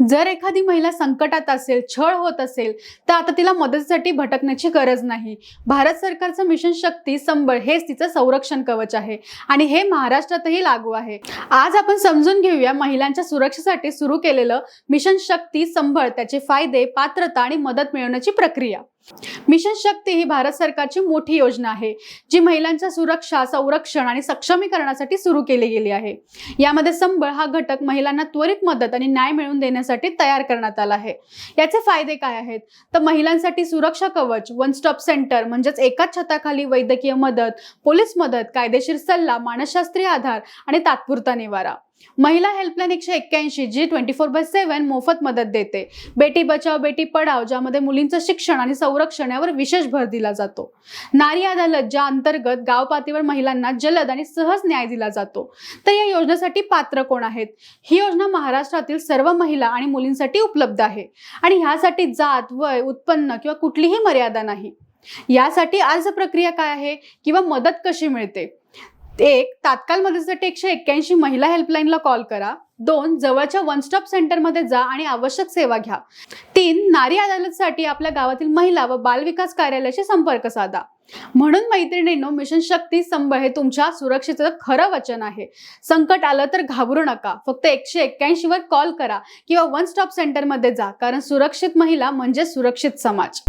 जर एखादी महिला संकटात असेल छळ होत असेल तर आता तिला मदतीसाठी भटकण्याची गरज नाही. भारत सरकारचं मिशन शक्ती संबळ हेच तिचं संरक्षण कवच आहे आणि हे महाराष्ट्रातही लागू आहे. आज आपण समजून घेऊया महिलांच्या सुरक्षेसाठी सुरू केलेलं मिशन शक्ती संबळ त्याचे फायदे पात्रता आणि मदत मिळवण्याची प्रक्रिया. मिशन शक्ती ही भारत सरकारची मोठी योजना आहे जी महिलांच्या सुरक्षा संरक्षण आणि सक्षमीकरणासाठी सुरू केली गेली आहे. यामध्ये संबळ हा घटक महिलांना त्वरित मदत आणि न्याय मिळवून देण्यासाठी तयार करण्यात आला आहे. याचे फायदे काय आहेत? तर महिलांसाठी सुरक्षा कवच वन स्टॉप सेंटर म्हणजेच एकाच छताखाली वैद्यकीय मदत पोलीस मदत कायदेशीर सल्ला मानसशास्त्रीय आधार आणि तात्पुरता निवारा. महिला हेल्पलाईन एकशे एक्क्याऐंशी जी ट्वेंटी फोर बाय सेव्हन मोफत मदत देते. बेटी बचाव बेटी पढाव ज्यामध्ये मुलींचं शिक्षण आणि संरक्षण यावर विशेष भर दिला जातो. नारी अदालत ज्या अंतर्गत गाव पातळीवर महिलांना जलद आणि सहज न्याय दिला जातो. तर या योजनेसाठी पात्र कोण आहेत? ही योजना महाराष्ट्रातील सर्व महिला आणि मुलींसाठी उपलब्ध आहे. आणि ह्यासाठी जात वय उत्पन्न किंवा कुठलीही मर्यादा नाही. यासाठी अर्ज प्रक्रिया काय आहे? किंवा मदत कशी मिळते? एक तात्काळ मदतीसाठी एकशे एक्क्याऐंशी महिला हेल्पलाईनला कॉल करा. दोन जवळच्या वन स्टॉप सेंटरमध्ये जा आणि आवश्यक सेवा घ्या. तीन नारी अदालतसाठी आपल्या गावातील महिला व बालविकास कार्यालयाशी संपर्क साधा. म्हणून मैत्रिणींनो मिशन शक्ती संबळ हे तुमच्या सुरक्षेचं खरं वचन आहे. संकट आलं तर घाबरू नका. फक्त एकशे एक्क्याऐंशी वर कॉल करा किंवा वन स्टॉप सेंटरमध्ये जा. कारण सुरक्षित महिला म्हणजे सुरक्षित समाज.